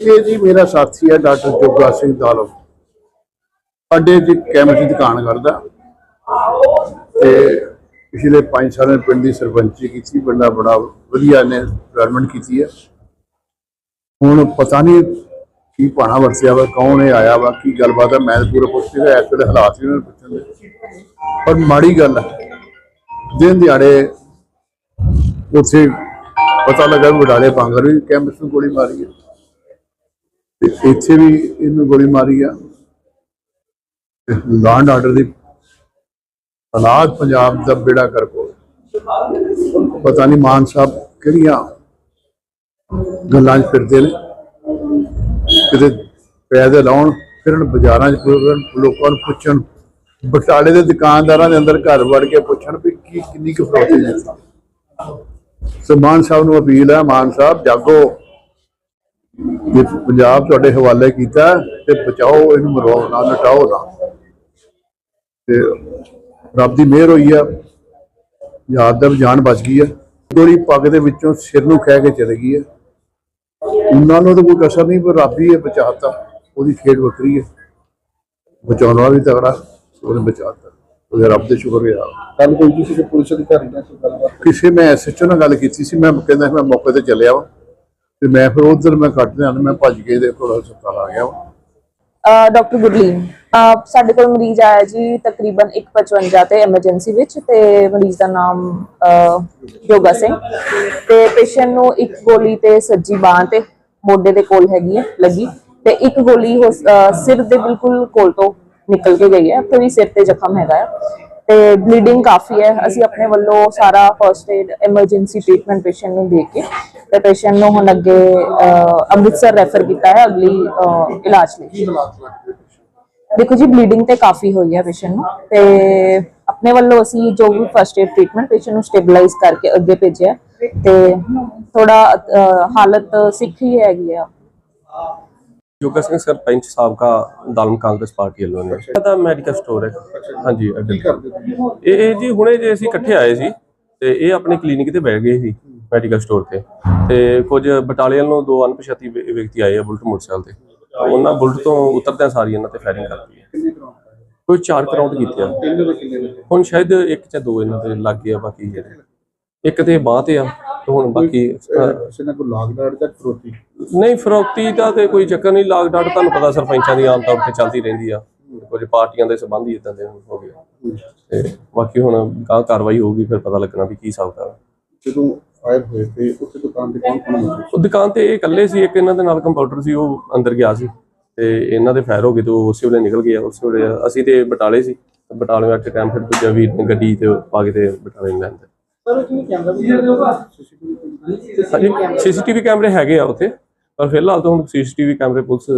ਇਹ ਜੀ ਮੇਰਾ ਸਾਥੀ ਹੈ ਡਾਕਟਰ ਜੋਗਾ ਸਿੰਘ ਦਾਲੋ। ਅੱਡੇ ਦੀ ਕੈਮਰੇ ਦੀ ਦੁਕਾਨ ਕਰਦਾ। ਤੇ ਪਿਛਲੇ 5 ਸਾਲਾਂ ਪਿੰਡ ਦੀ ਸਰਪੰਚੀ ਕੀਤੀ, ਬੰਦਾ ਬੜਾ ਵਧੀਆ ਨੇ ਡਿਵੈਲਪਮੈਂਟ ਕੀਤੀ ਹੈ। ਹੁਣ ਪਤਾ ਨਹੀਂ ਕੀ ਪਾਣਾ ਵਰਤਿਆ ਵਾ, ਕੌਣ ਇਹ ਆਇਆ ਵਾ, ਕੀ ਗੱਲਬਾਤ ਹੈ ਮੈਂ ਪੂਰਾ ਪੁੱਛ ਨਹੀਂ ਰਿਹਾ, ਇਸ ਵੇਲੇ ਹਾਲਾਤ ਵੀ ਨੂੰ ਪੁੱਛਣ ਦੇ। ਪਰ ਮਾੜੀ ਗੱਲ ਹੈ ਦਿਨ ਦਿਹਾੜੇ ਉੱਥੇ ਪਤਾ ਲੱਗਾ ਵੀ ਵਡਾਲੇ ਬਾਂਗਰ ਵੀ ਕੈਂਪਸ ਨੂੰ ਗੋਲੀ ਮਾਰੀ ਹੈ ਤੇ ਇੱਥੇ ਵੀ ਇਹਨੂੰ ਗੋਲੀ ਮਾਰੀ ਆ। ਲਾਂਡ ਆਰਡਰ ਦੀ ਹਾਲਾਤ ਪੰਜਾਬ ਦਾ ਬੇੜਾ ਕਰ ਕੋ ਪਤਾ ਨਹੀਂ ਮਾਨ ਸਾਹਿਬ ਕਿਹੜੀਆਂ ਗੱਲਾਂ 'ਚ ਫਿਰਦੇ ਨੇ। ਕਿਤੇ ਪੈਦੇ ਲਾਉਣ, ਫਿਰਨ, ਬਾਜ਼ਾਰਾਂ 'ਚ ਫਿਰਨ, ਲੋਕਾਂ ਨੂੰ ਪੁੱਛਣ। ਬਟਾਲੇ ਦੇ ਦੁਕਾਨਦਾਰਾਂ ਦੇ ਅੰਦਰ ਘਰ ਵੜ ਕੇ ਪੁੱਛਣ ਵੀ ਕੀ ਕਿੰਨੀ ਕੁ ਫਰੋਤੀ ਹੈ। ਸੋ ਮਾਨ ਸਾਹਿਬ ਨੂੰ ਅਪੀਲ ਹੈ, ਮਾਨ ਸਾਹਿਬ, ਜਾਗੋ। ਜੇ ਪੰਜਾਬ ਤੁਹਾਡੇ ਹਵਾਲੇ ਕੀਤਾ ਤੇ ਬਚਾਓ, ਇਹਨੂੰ ਮਰਵਾਓ, ਨਾ ਲਟਾਓ, ਨਾ। ਤੇ ਰੱਬ ਦੀ ਮਿਹਰ ਹੋਈ ਆ। ਯਾਦ ਦਾ ਜਾਨ ਬਚ ਗਈ ਆ। ਗੋਲੀ ਪੱਗ ਦੇ ਵਿੱਚੋਂ ਸਿਰ ਨੂੰ ਖਹਿ ਕੇ ਚਲੇ ਗਈ ਆ। ਉਹਨਾਂ ਨੂੰ ਤਾਂ ਕੋਈ ਕਸਰ ਨਹੀਂ, ਪਰ ਰੱਬ ਹੀ ਹੈ ਬਚਾਤਾ। ਉਹਦੀ ਖੇਡ ਵੱਖਰੀ ਹੈ ਬਚਾਉਣ ਵਾਲਾ ਵੀ ਤਗੜਾ ਉਹਨੇ ਬਚਾਤਾ। ਉਹਦੇ ਰੱਬ ਦੇ ਸ਼ੁਕਰ ਹੈ ਕੱਲ ਕੋਈ ਕਿਸੇ ਦੇ ਪੁਲਿਸ ਅਧਿਕਾਰੀ ਨਾਲ ਕੋਈ ਗੱਲਬਾਤ? ਕਿਸੇ ਮੈਂ ਐਸਐਚਓ ਨਾਲ ਗੱਲ ਕੀਤੀ ਸੀ ਮੈਂ ਕਹਿੰਦਾ ਮੈਂ ਮੌਕੇ ਤੇ ਚੱਲਿਆ ਵਾ। ਤੇ ਮੈਂ ਫਿਰ ਉਧਰ ਮੈਂ ਕੱਟ ਲਿਆ ਮੈਂ ਭੱਜ ਕੇ ਦੇ ਕੋਲ ਹਸਪਤਾਲ ਆ ਗਿਆ ਵਾ। ਡਾਕਟਰ ਗੁਰਲੀਨ ਸਾਡੇ ਕੋਲ ਮਰੀਜ਼ ਆਇਆ ਜੀ ਤਕਰੀਬਨ 155 ਤੇ ਐਮਰਜੈਂਸੀ ਵਿੱਚ ਤੇ ਮਰੀਜ਼ ਦਾ ਨਾਮ ਯੋਗਾ ਸਿੰਘ। ਤੇ ਪੇਸ਼ੈਂਟ ਨੂੰ ਇੱਕ ਗੋਲੀ ਤੇ ਸੱਜੀ ਬਾਹ ਤੇ ਮੋਢੇ ਦੇ ਕੋਲ ਹੈਗੀ ਹੈ ਲੱਗੀ। ਤੇ ਇੱਕ ਗੋਲੀ ਸਿਰ ਦੇ ਬਿਲਕੁਲ ਕੋਲ ਤੋਂ ਨਿਕਲ ਕੇ ਗਈ ਹੈ ਤੇ ਵੀ ਸਿਰ ਤੇ ਜ਼ਖਮ ਹੈਗਾ ਹੈ। ਤੇ ਬਲੀਡਿੰਗ ਕਾਫੀ ਹੈ। ਅਸੀਂ ਆਪਣੇ ਵੱਲੋਂ ਸਾਰਾ first aid emergency treatment patient ਨੂੰ ਦੇ ਕੇ ਤੇ ਪੇਸ਼ੈਂਟ ਨੂੰ ਹੁਣ ਅੱਗੇ ਅੰਮ੍ਰਿਤਸਰ ਰੈਫਰ ਕੀਤਾ ਹੈ ਅਗਲੀ ਇਲਾਜ ਲਈ। ਦੇਖੋ ਜੀ ਬਲੀਡਿੰਗ ਤੇ ਕਾਫੀ ਹੋਈ ਹੈ ਪੇਸ਼ੈਂਟ ਨੂੰ ਤੇ ਆਪਣੇ ਵੱਲੋਂ ਅਸੀਂ ਜੋ ਵੀ ਫਰਸਟ ਏਡ ਟ੍ਰੀਟਮੈਂਟ ਪੇਸ਼ੈਂਟ ਨੂੰ ਸਟੇਬਲਾਈਜ਼ ਕਰਕੇ ਅੱਗੇ ਭੇਜਿਆ ਤੇ ਥੋੜਾ ਹਾਲਤ ਸਿੱਖ ਹੀ ਹੈਗੀ ਆ। ਯੋਗਾ ਸਿੰਘ ਸਰਪੰਚ ਸਾਬਕਾ ਦਾਲਮ ਕਾਂਗਰਸ ਪਾਰਟੀ ਵੱਲੋਂ ਨੇ। ਇਹਦਾ ਮੈਡੀਕਲ ਸਟੋਰ ਹੈ। ਹਾਂਜੀ ਅੱਡੇ ਤੇ। ਇਹ ਜੀ ਹੁਣੇ ਜੇ ਅਸੀਂ ਇਕੱਠੇ ਆਏ ਸੀ ਤੇ ਇਹ ਆਪਣੇ ਕਲੀਨਿਕ ਤੇ ਬਹਿ ਗਏ ਸੀ ਮੈਡੀਕਲ ਸਟੋਰ ਤੇ। ਤੇ ਕੁਝ ਬਟਾਲੀਅਨ ਨੂੰ ਦੋ ਅਣਪਛਾਤੀ ਵਿ- ਵਿਅਕਤੀ ਆਏ ਆ ਬੁਲਟ ਮੋਟਰਸਾਈਕਲ ਤੇ। ਉਹਨਾਂ ਬੁਲਟ ਤੋਂ ਉਤਰਦਿਆਂ ਸਾਰੀ ਇਹਨਾਂ ਤੇ ਫਾਇਰਿੰਗ ਕਰਤੀ ਹੈ। ਕੋਈ ਚਾਰ ਕਰਾਉਂਡ ਕੀਤੇ ਆ। ਹੁਣ ਸ਼ਾਇਦ ਇੱਕ ਜਾਂ ਦੋ ਇਹਨਾਂ ਤੇ ਲੱਗ ਗਏ ਆ ਬਾਕੀ ਜਿਹੜੇ। ਇੱਕ ਤੇ ਬਾਂਹ ਤੇ ਆ ਤੇ ਹੁਣ ਬਾਕੀ ਅਹ, ਨਾਲ ਕੋਈ ਲਾਗਡਾੜ ਜਾਂ ਫਰੋਤੀ ਨਹੀਂ ਫਰੋਕਤੀ ਦਾ ਤੇ ਕੋਈ ਚੱਕਰ ਨਹੀਂ ਲਾਗ ਡਾਟ ਤੁਹਾਨੂੰ ਪਤਾ ਸਰਪੰਚਾਂ ਦੀ ਆਮ ਤੌਰ ਤੇ ਚੱਲਦੀ ਰਹਿੰਦੀ ਆ। ਕੁਝ ਪਾਰਟੀਆਂ ਦੇ ਸੰਬੰਧ ਹੀ ਇਦਾਂ ਦੇ ਹੋ ਗਏ। ਤੇ ਬਾਕੀ ਹੁਣ ਗਾਂ ਕਾਰਵਾਈ ਹੋਊਗੀ ਫਿਰ ਪਤਾ ਲੱਗਣਾ ਵੀ ਕੀ ਹਿਸਾਬ ਦਾ ਜਦੋਂ ਫਾਇਰ ਹੋਏ ਤੇ ਉੱਥੇ ਦੁਕਾਨ ਤੇ ਕੌਣ ਕੌਣ ਮੌਜੂਦ ਉਹ ਦੁਕਾਨ ਤੇ ਇਹ ਇਕੱਲੇ ਸੀ ਇੱਕ ਇਹਨਾਂ ਦੇ ਨਾਲ ਕੰਪਿਊਟਰ ਸੀ ਉਹ ਅੰਦਰ ਗਿਆ ਸੀ। ਤੇ ਇਹਨਾਂ ਦੇ ਫਾਇਰ ਹੋ ਗਏ ਤੇ ਉਹ ਉਸੇ ਵੇਲੇ ਨਿਕਲ ਗਿਆ ਉਸੇ ਵੇਲੇ ਅਸੀਂ ਤੇ ਬਟਾਲੇ ਸੀ। ਬਟਾਲੇ ਆ ਕੇ ਟਾਈਮ ਫਿਰ ਦੂਜਾ ਵੀਰ ਨੇ ਗੱਡੀ ਤੇ ਪਾ ਕੇ ਤੇ ਬਟਾਲੇ ਨੂੰ ਲੈਂਦੇ ਹਾਂਜੀ ਸੀਸੀਟੀਵੀ ਕੈਮਰੇ ਹੈਗੇ ਆ ਉੱਥੇ ਪਰ ਫਿਲਹਾਲ ਤਾਂ ਹੁਣ ਸੀਸੀਟੀਵੀ ਕੈਮਰੇ ਪੁਲਿਸ